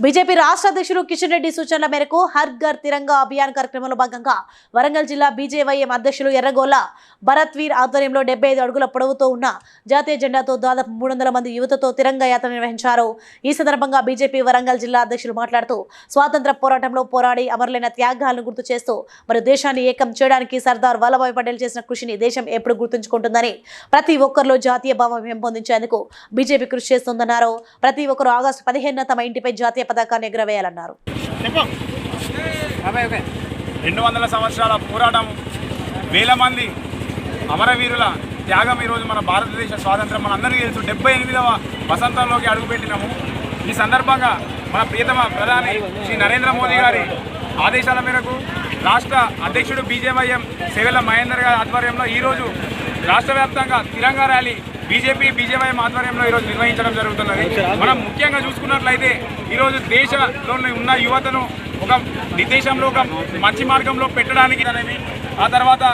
BJP రాష్ట్ర అధ్యక్షుడు కిషన్ రెడ్డి సూచనల మేరకు హర్ ఘర్ తిరంగా అభియాన్ కార్యక్రమంలో భాగంగా వరంగల్ జిల్లా బీజేవైఎం అధ్యక్షులు ఎర్రగోల భరత్ వీర్ ఆధ్వర్యంలో డెబ్బై ఐదు అడుగుల పొడవుతో ఉన్న జాతీయ జెండాతో దాదాపు మూడు వందల మంది యువతతో తిరంగా యాత్ర నిర్వహించారు. ఈ సందర్భంగా బీజేపీ వరంగల్ జిల్లా అధ్యక్షులు మాట్లాడుతూ స్వాతంత్ర పోరాటంలో పోరాడి అమరులైన త్యాగాలను గుర్తు చేస్తూ మరి దేశాన్ని ఏకం చేయడానికి సర్దార్ వల్లభాయ్ పటేల్ చేసిన కృషిని దేశం ఎప్పుడు గుర్తుంచుకుంటుందని ప్రతి ఒక్కరిలో జాతీయ భావం పెంపొందించేందుకు బీజేపీ కృషి చేస్తుందన్నారు. ప్రతి ఒక్కరు ఆగస్టు పదిహేనున తమ ఇంటిపై జాతీయ పథకాన్ని ఎగురవేయాలన్నారు. రెండు వందల సంవత్సరాల పోరాటం వేల మంది అమరవీరుల త్యాగం ఈరోజు మన భారతదేశ స్వాతంత్రం. మనందరికీ తెలుసు డెబ్బై ఎనిమిదవ వసంతంలోకి అడుగుపెట్టినాము. ఈ సందర్భంగా మన ప్రియతమ ప్రధాని శ్రీ నరేంద్ర మోదీ గారి ఆదేశాల మేరకు రాష్ట్ర అధ్యక్షుడు బీజేవైఎం సేవల మహేందర్ గారి ఆధ్వర్యంలో ఈరోజు రాష్ట్ర వ్యాప్తంగా తిరంగా ర్యాలీ బీజేపీ బీజేపీ ఆధ్వర్యంలో ఈరోజు నిర్వహించడం జరుగుతున్నది. మనం ముఖ్యంగా చూసుకున్నట్లయితే ఈరోజు దేశంలో ఉన్న యువతను ఒక నిర్దేశంలో ఒక మంచి మార్గంలో పెట్టడానికి అనేవి ఆ తర్వాత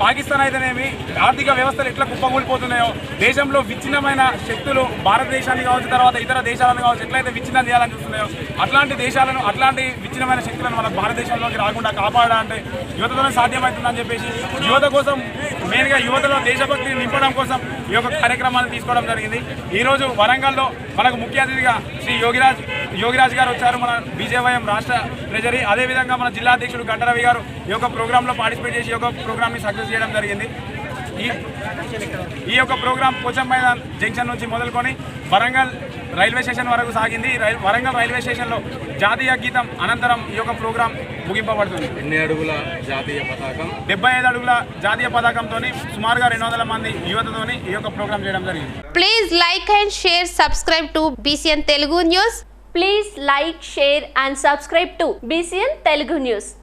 పాకిస్తాన్ అయితేనేమి ఆర్థిక వ్యవస్థలు ఎట్లా కుప్పకూలిపోతున్నాయో దేశంలో విచ్ఛిన్నమైన శక్తులు భారతదేశాన్ని కావచ్చు తర్వాత ఇతర దేశాలను కావచ్చు ఎట్లయితే విచ్ఛిన్నం చేయాలని చూస్తున్నాయో అట్లాంటి దేశాలను అట్లాంటి విచ్ఛిన్నమైన శక్తులను మన భారతదేశంలోకి రాకుండా కాపాడాలంటే యువతతోనే సాధ్యమవుతుందని చెప్పేసి యువత కోసం మెయిన్గా యువతలో దేశభక్తిని నింపడం కోసం ఈ యొక్క కార్యక్రమాన్ని తీసుకోవడం జరిగింది. ఈరోజు వరంగల్లో మనకు ముఖ్య అతిథిగా శ్రీ యోగిరాజ్ యోగిరాజ్ గారు వచ్చారు. మన బీజేవైఎం రాష్ట్ర ట్రెజరీ అదేవిధంగా మన జిల్లా అధ్యక్షుడు గంటరవి గారు ఈ యొక్క ప్రోగ్రాంలో పార్టిసిపేట్ చేసి ఈ యొక్క ప్రోగ్రామ్ని సక్సెస్ చేయడం జరిగింది. ఈ యొక్క ప్రోగ్రాం పోచం మైదాన్ జంక్షన్ నుంచి మొదలుకొని వరంగల్ రైల్వే స్టేషన్ వరకు సాగింది వరంగల్ రైల్వే స్టేషన్లో జాతీయ గీతం అనంతరం ఈ యొక్క ప్రోగ్రాం ముగింపబడుతుంది ఎన్ని అడుగుల జాతీయ పతాకం డెబ్బై ఐదు అడుగుల జాతీయ పతాకంతో సుమారుగా రెండు వందల మంది యువతతోని ఈ యొక్క ప్రోగ్రాం చేయడం జరిగింది Please like and share, subscribe to BCN Telugu News. Please like, share and subscribe to BCN Telugu News.